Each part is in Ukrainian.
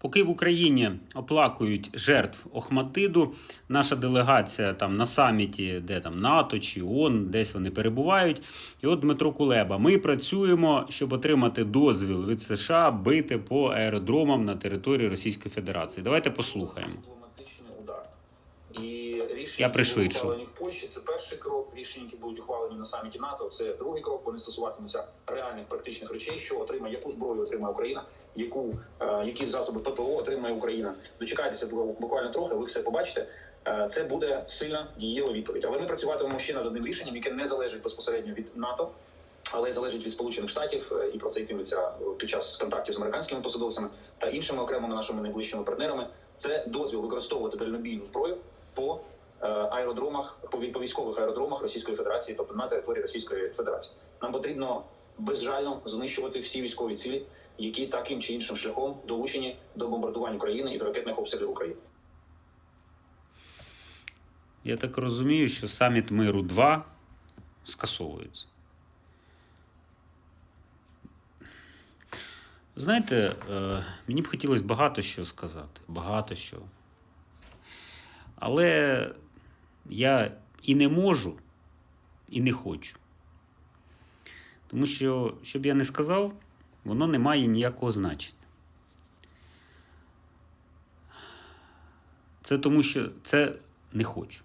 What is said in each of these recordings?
Поки в Україні оплакують жертв Охматиду, наша делегація там на саміті, де там НАТО чи ООН, десь вони перебувають. І от Дмитро Кулеба. Ми працюємо, щоб отримати дозвіл від США бити по аеродромам на території Російської Федерації. Давайте послухаємо. Я пришвидшу. На саміті НАТО, це другий крок. Вони стосуватимуться реальних практичних речей, що отримає, яку зброю отримає Україна, яку е, які засоби ППО отримає Україна. Дочекайтеся буквально трохи, ви все побачите. Е, Це буде сильна дієва відповідь. Але ми працюватимемо ще над одним рішенням, яке не залежить безпосередньо від НАТО, але залежить від Сполучених Штатів, е, і про це йтиметься під час контактів з американськими посадовцями та іншими окремими нашими найближчими партнерами. Це дозвіл використовувати дальнобійну зброю по аеродромах, по військових аеродромах Російської Федерації, тобто на території Російської Федерації. Нам потрібно безжально знищувати всі військові цілі, які таким чи іншим шляхом долучені до бомбардувань України і до ракетних обстрілів України. Я так розумію, що саміт миру 2 скасовується. Знаєте, е, мені б хотілося багато що сказати. Багато що. Але я і не можу, і не хочу. Тому що, щоб я не сказав, воно не має ніякого значення. Це тому, що це не хочу.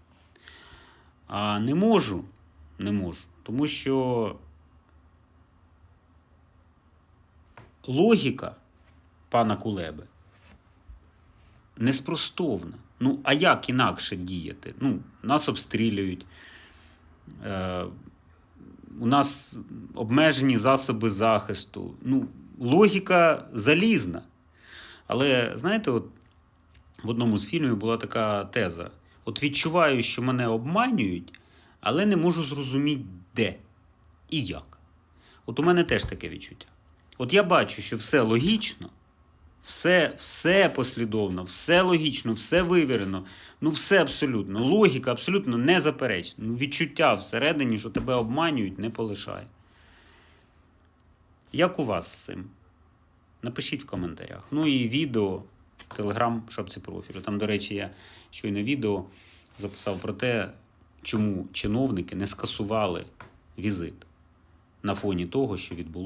А не можу, не можу. Тому що логіка пана Кулеби неспростовна. Ну, а як інакше діяти? Ну, нас обстрілюють. Е, у нас обмежені засоби захисту. Ну, логіка залізна. Але знаєте, от в одному з фільмів була така теза: от відчуваю, що мене обманюють, але не можу зрозуміти, де і як. От у мене теж таке відчуття. От я бачу, що все логічно, все, все послідовно, все логічно, все вивірено, ну все абсолютно. Логіка абсолютно не заперечна. Ну, відчуття всередині, що тебе обманюють, не полишає. Як у вас з цим? Напишіть в коментарях. Ну і відео, телеграм, шапці профілю. Там, до речі, я щойно відео записав про те, чому чиновники не скасували візит на фоні того, що відбулося.